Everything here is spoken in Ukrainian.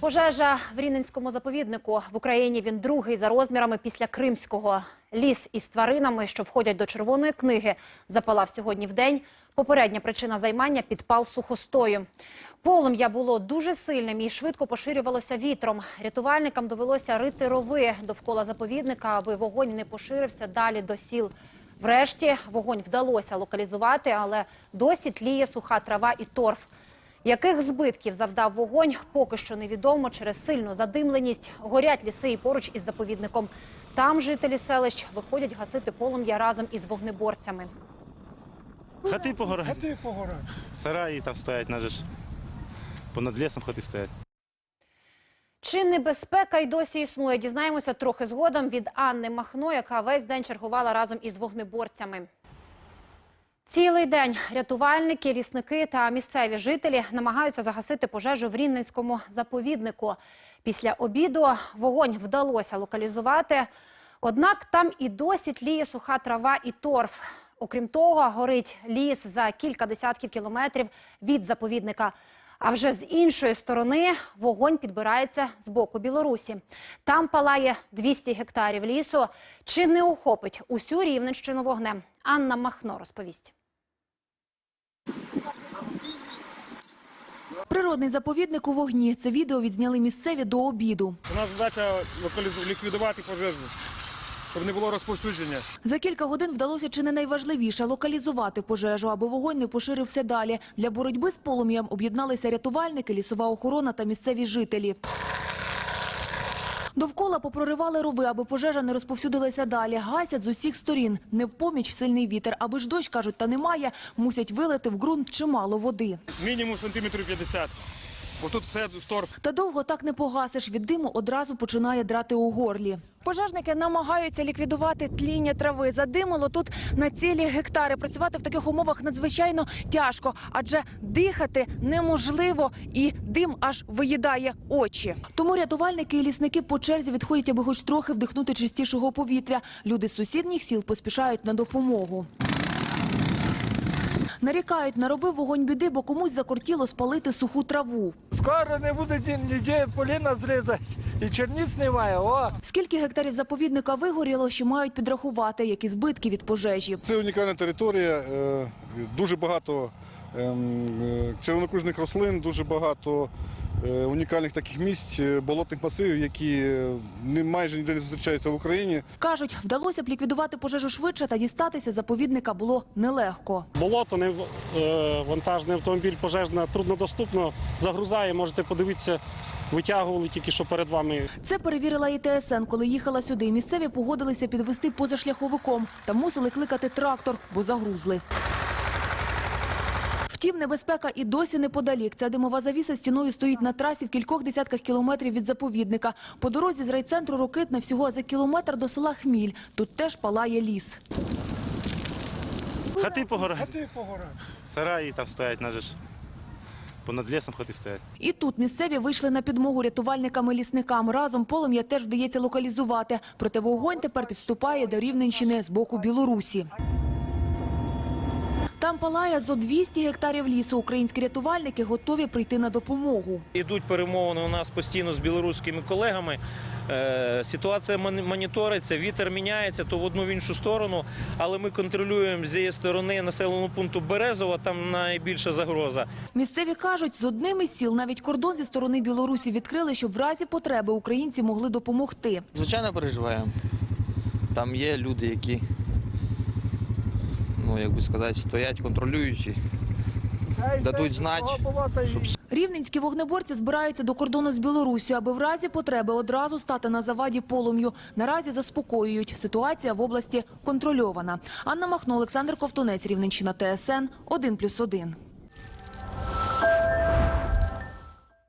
Пожежа в Рівненському заповіднику в Україні він другий за розмірами після Кримського. Ліс із тваринами, що входять до червоної книги, запалав сьогодні в день. Попередня причина займання підпал сухостою. Полум'я було дуже сильним і швидко поширювалося вітром. Рятувальникам довелося рити рови довкола заповідника, аби вогонь не поширився далі до сіл. Врешті вогонь вдалося локалізувати, але досі тліє суха трава і торф. Яких збитків завдав вогонь, поки що невідомо через сильну задимленість. Горять ліси і поруч із заповідником. Там жителі селищ виходять гасити полум'я разом із вогнеборцями. Хати погорать, Хати погорать. сараї там стоять, ж. Понад лісом хати стоять. Чи небезпека й досі існує? Дізнаємося трохи згодом від Анни Махно, яка весь день чергувала разом із вогнеборцями. Цілий день рятувальники, лісники та місцеві жителі намагаються загасити пожежу в Рівненському заповіднику. Після обіду вогонь вдалося локалізувати. Однак там і досі тліє суха трава і торф. Окрім того, горить ліс за кілька десятків кілометрів від заповідника. А вже з іншої сторони вогонь підбирається з боку Білорусі. Там палає 200 гектарів лісу. Чи не охопить усю Рівненщину вогнем? Анна Махно розповість. Природний заповідник у вогні. Це відео відзняли місцеві до обіду. У нас задача ліквідувати пожежу, щоб не було розповсюдження. За кілька годин вдалося чи не найважливіше – локалізувати пожежу, аби вогонь не поширився далі. Для боротьби з полум'ям об'єдналися рятувальники, лісова охорона та місцеві жителі. Довкола попроривали рови, аби пожежа не розповсюдилася далі. Гасять з усіх сторін. Не в поміч сильний вітер. Аби ж дощ, кажуть, та немає, мусять вилити в ґрунт чимало води. Мінімум сантиметрів 50. Бо тут все торф. Та довго так не погасиш. Від диму одразу починає драти у горлі. Пожежники намагаються ліквідувати тління трави. Задимило тут на цілі гектари. Працювати в таких умовах надзвичайно тяжко, адже дихати неможливо і дим аж виїдає очі. Тому рятувальники і лісники по черзі відходять, аби хоч трохи вдихнути чистішого повітря. Люди з сусідніх сіл поспішають на допомогу. Нарікають наробив вогонь біди, бо комусь закортіло спалити суху траву. Скоро не буде ніде поліна зрізати і черніць немає. О! Скільки гектарів заповідника вигоріло, ще мають підрахувати, які збитки від пожежі. Це унікальна територія, е, дуже багато ем, е, червонокружних рослин, дуже багато унікальних таких місць, е, болотних масивів, які е, не майже ніде не зустрічаються в Україні. Кажуть, вдалося б ліквідувати пожежу швидше та дістатися заповідника було нелегко. Болото, не е, вантажний автомобіль пожежна труднодоступно загрузає. Можете подивитися, витягували тільки що перед вами. Це перевірила і ТСН, коли їхала сюди. Місцеві погодилися підвести позашляховиком та мусили кликати трактор, бо загрузли. Втім, небезпека і досі неподалік. Ця димова завіса стіною стоїть на трасі в кількох десятках кілометрів від заповідника. По дорозі з райцентру Рокитна всього за кілометр до села Хміль. Тут теж палає ліс. Хати погорать, Хати погорать. сараї там стоять, надо ж. Понад лісом хати стоять. І тут місцеві вийшли на підмогу рятувальникам і лісникам. Разом полум'я теж вдається локалізувати. Проте вогонь тепер підступає до Рівненщини з боку Білорусі. Там палає зо 200 гектарів лісу. Українські рятувальники готові прийти на допомогу. Йдуть перемовини у нас постійно з білоруськими колегами. Е, Ситуація мон- моніториться, вітер міняється то в одну в іншу сторону, але ми контролюємо з цієї сторони населеного пункту Березова, там найбільша загроза. Місцеві кажуть, з одним із сіл навіть кордон зі сторони Білорусі відкрили, щоб в разі потреби українці могли допомогти. Звичайно, переживаємо. Там є люди, які, ну як би сказати, стоять контролюючі. Дадуть знати, щоб Рівненські вогнеборці збираються до кордону з Білорусі, аби в разі потреби одразу стати на заваді полум'ю. Наразі заспокоюють. Ситуація в області контрольована. Анна Махно, Олександр Ковтунець, Рівненщина, ТСН, 1+,1.